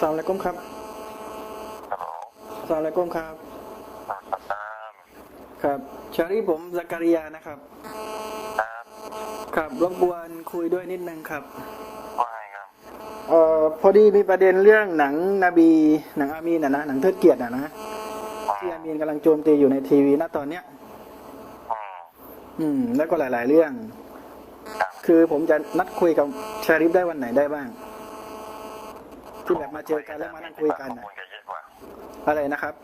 สลามอะลัยกุมครับฮัลโหลสลามอะลัยกุมครับอ่าสัตามครับชารีผมซักการิยานะครับครับ ครับรบกวนคุยด้วยนิดนึงครับว่าไงครับเอ่อพอดีมีประเด็นเรื่องหนังนบีหนังอามีนนะนะหนังเทิดเกียรตินะนะที่อามีนกำลังโจมตีอยู่ในทีวีณตอนเนี้ยอืมอืม แล้วก็หลาย ๆ เรื่องครับคือผมจะนัดคุยกับชาริฟได้วันไหนได้บ้าง ที่แบบมาเจอกันแล้วมานั่งคุยกันข้อน่ะมูลจะเยอะกว่าอะไรนะครับ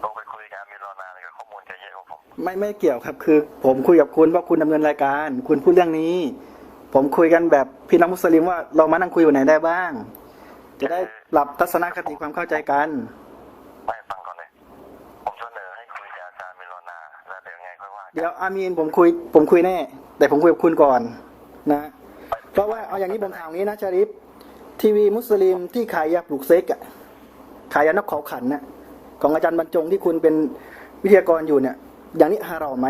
โทรไปคุยกับอามิรอนาเลยกับข้อมูลจะเยอะกว่าผมไม่ไม่เกี่ยวครับ คือ ผมคุยกับคุณเพราะคุณดำเนินรายการ คุณพูดเรื่องนี้ ผมคุยกันแบบพี่น้องมุสลิมว่าเรามานั่งคุยวันไหนได้บ้าง จะได้ปรับทัศนคติความเข้าใจกันไม่ฟังก่อนเลยผมเสนอให้คุยกับอาจารย์มิรอนาแล้วเดี๋ยวไงค่อยว่ากันเดี๋ยวอามีนผมคุย ผมคุยแน่ แต่ผมคุยกับคุณก่อนนะ เพราะว่าเอาอย่างนี้ผมถามงี้นะชาริฟ ทีวีมุสลิมที่ขายยาปลุกเซ็กอะขายยานกเขาขันน่ะของอาจารย์บรรจงที่คุณเป็นวิทยากรอยู่เนี่ย อย่างนี้ฮารอมไหม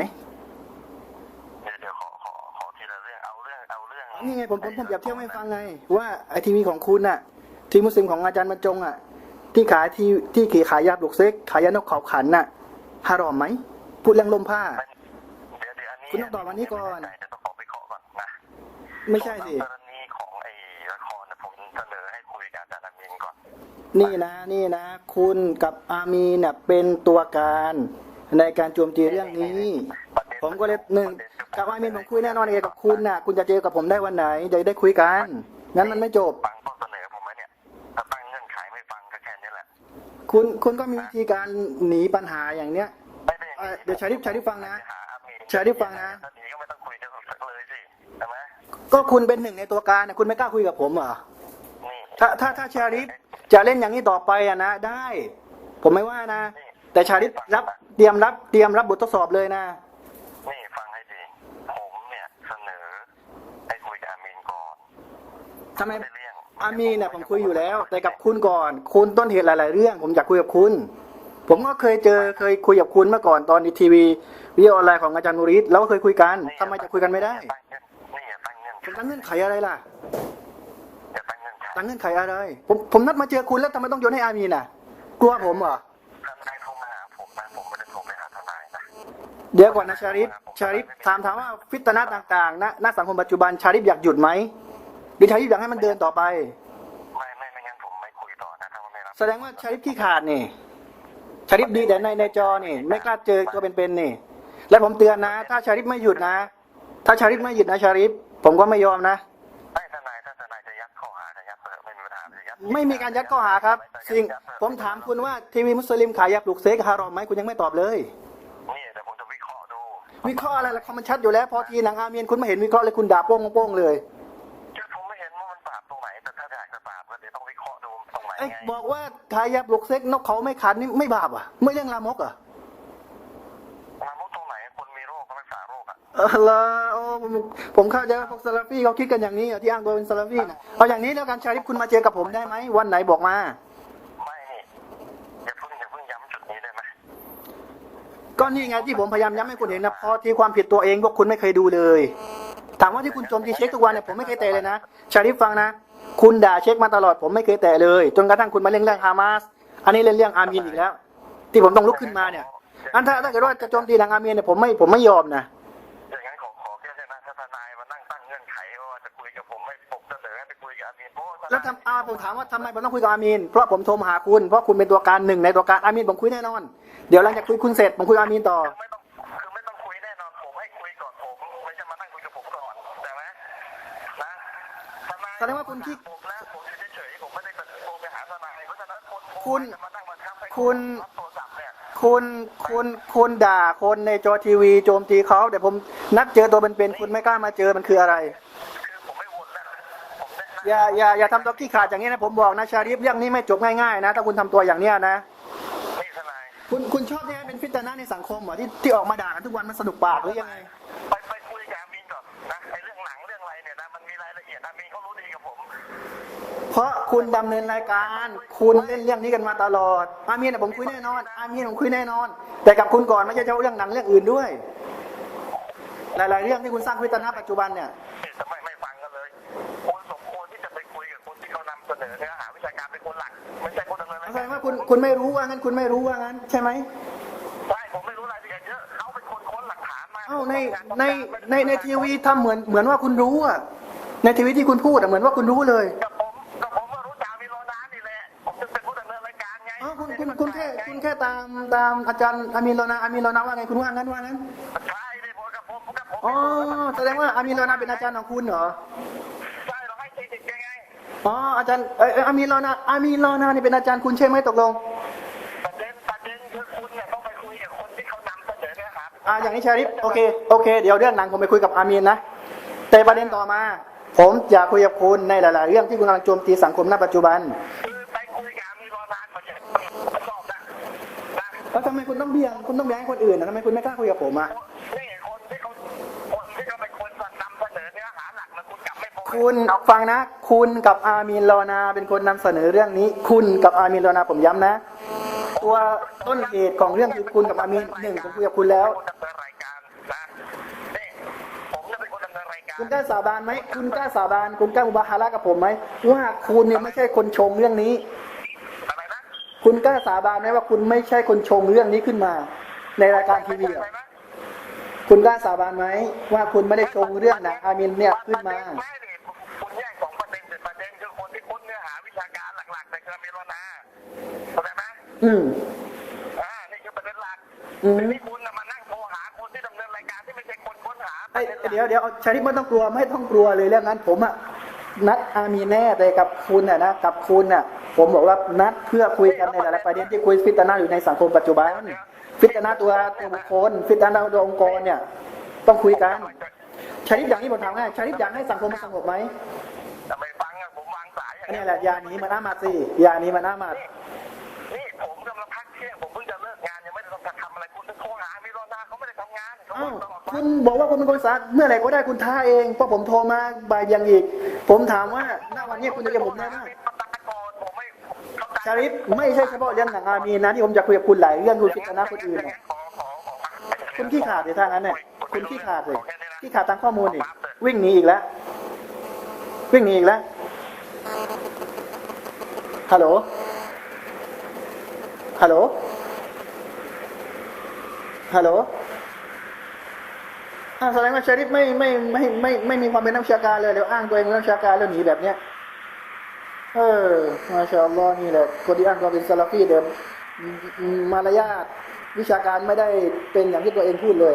เดี๋ยวเดี๋ยวขอขอขอทีละเรื่องเอาเรื่องเอาเรื่องนี่ไงผมผมผมเปรียบเทียบให้ฟังไง ว่าไอทีวีของคุณน่ะทีวีมุสลิมของอาจารย์บรรจงอะที่ขายที่ที่ขายยาปลุกเซ็กขายยานกเขาขันน่ะฮารอมไหมพูดเรื่องลมผ้าเดี๋ยวเดี๋ยวอันนี้คุณต้องตอบอันนี้ก่อนไม่แจะต้องขอไปขอก่อนนะไม่ใช่สิ นี่นะนี่นะ คุณกับอามีนเนี่ยเป็นตัวการในการโจมตีเรื่องนี้ ผมก็เลยหนึ่งกับอามีนผมคุยแน่นอนเองกับคุณน่ะ คุณจะเจอกับผมได้วันไหนจะได้คุยกันงั้นมันไม่จบฟังข้อเสนอผมไหมเนี่ยถ้าตั้งเงื่อนไขไม่ฟังก็แค่นี้แหละคุณคุณก็มีวิธีการหนีปัญหาอย่างเนี้ยไม่ได้เอ่อเดี๋ยวชาริฟชาริฟฟังนะไปหาอามีนชาริฟฟังนะถ้าหนีก็ไม่ต้องคุยกันสักเลยสิใช่ไหมก็คุณเป็นหนึ่งในตัวการน่ะคุณไม่กล้าคุยกับผมเหรอนี่ถ้าถ้าถ้าชาริฟ จะเล่นอย่างนี้ต่อไปอะนะได้ ผมไม่ว่านะ แต่ชาริฟรับเตรียมรับเตรียมรับบททดสอบเลยนะนี่ฟังให้ดี ผมเนี่ยเสนอให้คุยกับอามีนก่อนทำไมไม่ได้เรื่องอามีเนี่ยผมคุยอยู่แล้ว แต่กับคุณก่อน คุณต้นเหตุหลาย ๆ เรื่อง ผมอยากคุยกับคุณ ผมก็เคยเจอเคยคุยกับคุณเมื่อก่อนตอนในทีวีวิดีโอออนไลน์ของอาจารย์มูริสแล้วก็เคยคุยกันทำไมจะคุยกันไม่ได้ตั้งเงื่อนนี่อย่าตั้งเงื่อนผมตั้งเงื่อนไขอะไรล่ะอย่า ตั้งเงื่อนไขตั้งเงื่อนไขอะไร ผมผมนัดมาเจอคุณแล้วทำไมต้องโยนให้อามีน่ะ กลัวผมเหรอทนายโทรมาหาผมนะผมไม่ได้โทรไปหาทนายนะเดี๋ยวก่อนนะชาริฟชาริฟถามถามว่าฟิตนะต่างๆณณสังคมปัจจุบันชาริฟอยากหยุดไหมหรือชาริฟอยากให้มันเดินต่อไป ไม่ไม่ไม่งั้นผมไม่คุยต่อนะถ้าว่าไม่รับแสดงว่าชาริฟขี้ขาดนี่ ชาริฟดีแต่ในในจอนี่ ไม่กล้าเจอตัวเป็นๆนี่ และผมเตือนนะ ถ้าชาริฟไม่หยุดนะ ถ้าชาริฟไม่หยุดนะชาริฟผมก็ไม่ยอมนะ ไม่มีการยัดข้อหาครับ สิ่งผมถามคุณว่าทีวีมุสลิมขายยาปลุกเสกฮารอมไหมคุณยังไม่ตอบเลย นี่เดี๋ยวผมจะวิเคราะห์ดู วิเคราะห์อะไรล่ะคำมันชัดอยู่แล้ว พอทีหนังอาเมียนคุณไม่เห็นวิเคราะห์เลยคุณด่าโป้งโป้งเลยคือผมไม่เห็นว่ามันบาปตรงไหนแต่ถ้าอยากจะบาปก็เดี๋ยวต้องวิเคราะห์ดูตรงไหนไอ้ไงบอกว่าขายยาปลุกเซ็กนกเขาไม่ขันนี่ไม่บาปอะ ไม่เรื่องลามกอะลามกตรงไหนคนมีโรคก็รักษาโรคอะเออละโอ้ ผมผมเข้าใจว่าพวกซาลาฟี่เขาคิดกันอย่างนี้อะที่อ้างตัวเป็นซาลาฟี่นะเอาอย่างนี้แล้วกันชาริฟคุณมาเจอกับผมได้ไหมวันไหนบอกมาไม่นี่อย่าเพิ่งอย่าเพิ่งย้ำจุดนี้ได้ไหมก็นี่ไงที่ผมพยายามย้ำให้คุณเห็นนะพอที่ความผิดตัวเองพวกคุณไม่เคยดูเลย ถามว่าที่คุณโจมตีเช็คทุกวันเนี่ยผมไม่เคยแตะเลยนะชาริฟฟังนะ คุณด่าเช็คมาตลอดผมไม่เคยแตะเลยจนกระทั่งคุณมาเล่นเรื่องฮามาสอันนี้เล่นเรื่องอามีนอีกแล้ว ที่ผมต้องลุกขึ้นมาเนี่ยอันถ้าถ้าเกิดว่าจะโจมตีทางอามีนเนี่ยผมไม่ผมไม่ยอมนะ แล้วทำอาผมถามว่าทำไมผมต้องคุยกับอามีนเพราะผมโทรมาหาคุณ เพราะคุณเป็นตัวการหนึ่งในตัวการอามีนผมคุยแน่นอน เดี๋ยวหลังจากคุยคุณเสร็จผมคุยกับอามีนต่อคือไม่ต้องคือไม่ต้องคุยแน่นอนผมให้คุยก่อนผมไม่ใช่มานั่งคุยกับผมก่อนแต่ไหมนะทนายแสดงว่าคุณคิดผมนะผมอยู่เฉยๆผมไม่ได้โทรไปหาทนายเพราะฉะนั้นคนคุณจะมานั่งบังคับให้คุณรับโทรศัพท์เนี่ยคุณคุณคุณด่าคนในจอทีวีโจมตีเขาแต่ผมนัดเจอตัวเป็นๆคุณไม่กล้ามาเจอมันคืออะไร อย่าอย่าอย่าทำตัวขี้ขลาดอย่างนี้นะผมบอกนะชาริฟเรื่องนี้ไม่จบง่ายๆนะ ถ้าคุณทำตัวอย่างเนี้ยนะนี่ทนายคุณคุณชอบที่ให้เป็นฟิตนะในสังคมเหรอที่ที่ออกมาด่ากันทุกวันมันสนุกปากหรือยังไงไปไปคุยกับอามีนก่อนนะไอ้เรื่องหนังเรื่องอะไรเนี่ยนะมันมีรายละเอียดอามีนเขารู้ดีกับผม เพราะคุณดำเนินรายการ คุณเล่นเรื่องนี้กันมาตลอด อามีนนะผมคุยแน่นอน อามีนผมคุยแน่นอน แต่กับคุณก่อนไม่ใช่เฉพาะเรื่องหนังเรื่องอื่นด้วย หลาย ๆ เรื่องที่คุณสร้างวิตนะปัจจุบันเนี่ยนี่จะไม่ไม่ฟังกันเลยคุณสมควรที่จะไปคุยกับคนที่เขานำเส นนอเนื้อหาวิชาการเป็นคนหลัก ไม่ใช่คนดำเนินรายแสกาดรงว่าคุณคุณไม่รู้ว่างั้นคุณไม่รู้ว่างั้นใช่ไหมใช่ผมไม่รู้รายละเอียดเยอะเขาเป็นคนค้นหลักฐานมาเอ้าในในในในทีวีทำเหมือนเหมือนว่าคุณรู้อะในทีวีที่คุณพูดอะเหมือนว่าคุณรู้เลยกับผมกับผมก็รู้จักมีโรนานนี่แหละผมจะเป็นผู้ดำเนินรายการไงอ๋อคุณคุณคุณแค่คุณแค่ตามตามอาจารย์อามีนโลนาอามีนโลนาว่าไงคุณว่างั้นว่างั้นใช่เลยผมกับผมกับผมอ๋อแสดงว่าอามีนโลนาเป็นอาจารย์ของคุณเหรอ อ๋ออาจารย์เอยเอยอามีนโลนาอามีนโลนานี่เป็นอาจารย์คุณใช่ไหมตกลงประเด็นประเด็นคือคุณเนี่ยต้องไปคุยกับคนที่เขานำเสนอเนื้อหาอ่าอย่างนี้ชาริฟโอเคโอเคเดี๋ยวเรื่องหลังผมไปคุยกับอามีนนะแต่ประเด็นต่อมา ผมอยากคุยกับคุณในหลาย ๆ เรื่องที่คุณกำลังโจมตีสังคมณปัจจุบันคือไปคุยกับมีโรนานมาเนี่ยสอบนะนะแล้วทำไมคุณต้องเบี่ยงคุณต้องแย้งคนอื่นนะทำไมคุณไม่กล้าคุยกับผมอะ นี่คนที่เขาคนที่เขาเป็นคนนำเสนอเนื้อหาหลักแล้ว คุณกลับไม่โฟกัสคุณฟังนะ คุณกับอามีนโลนา เป็นคนนำเสนอเรื่องนี้ คุณกับอามีนโลนาผมย้ำนะ ตัวต้นเหตุของเรื่องคือคุณกับอามีนหนึ่งผมคุยกับคุณแล้วคนดำเนินรายการนะนี่ผมจะเป็นคนดำเนินรายการคุณกล้าสาบานไหมคุณกล้าสาบาน คุณกล้าอุบาฮาระกับผมไหมว่าคุณเนี่ยไม่ใช่คนชงเรื่องนี้อะไรนะคุณกล้าสาบานไหมว่าคุณไม่ใช่คนชงเรื่องนี้ขึ้นมา ในรายการทีวีอะอะไรนะคุณกล้าสาบานไหมว่าคุณไม่ได้ชงเรื่องหนังอามินเนี่ยขึ้นมา อืมอ่านี่คือประเด็นหลักอืมทีนี้คุณน่ะมานั่งโทรหาคนที่ดำเนินรายการที่ไม่ใช่คนค้นหาปไอ้ระเด็นหลัก เดี๋ยวเดี๋ยวชาริฟไม่ต้องกลัวไม่ต้องกลัวเลยเรื่องนั้นผมอะนัดอามีแน่แต่กับคุณอะนะกับคุณอะผมบอกว่านัดเพื่อคุยกันในหลายๆประเด็นที่คุยฟิตนาอยู่ในสังคมปัจจุบัน ฟิตนาตัวตัวบุคคลฟิตนาตัวองค์กรเนี่ย ต้องคุยกันชาริฟอย่างนี้ผมถามง่ายชาริฟอยากให้สังคมมันสงบไหมทำไมฟังอะผมวางสายอย่างอันเงี้นี้ยแหละอยาหนีมันอ้ามาดสิอยาหนีมันอ้ามาดนี่ อ้าวคุณบอกว่าคุณเป็นคนสาเมื่อไหร่ก็ได้คุณท้าเองเพราะผมโทรมาบ่ายยังอีก ผมถามว่าณวันนี้คุณจะเรียกผมได้ไหมชาริฟไม่ใช่เฉพาะเรื่องหนังอามีนะที่ผมจะคุยกับคุณหลายเรื่องคุณฟิตนาคนอื่นน่ะขอขอขอคุณขี้ขาดเลยถ้างั้นเนี่ยคุณขี้ขาดเลยขี้ขาดทางข้อมูลอีกวิ่งหนีอีกแล้ววิ่งหนีอีกแล้วฮัลโหลฮัลโหลฮัลโหล แสดงว่าชาริฟไม่ไม่ไม่ไม่ไม่มีความเป็นนักวิชาการเลยเดี๋ยวอ้างตัวเองเป็นนักวิชาการแล้วหนีแบบเนี้ยเออมาชาอัลลอฮ์นี่แหละคนที่อ้างตัวเป็นซาลาฟีเดิมมารยาทวิชาการไม่ได้เป็นอย่างที่ตัวเองพูดเลย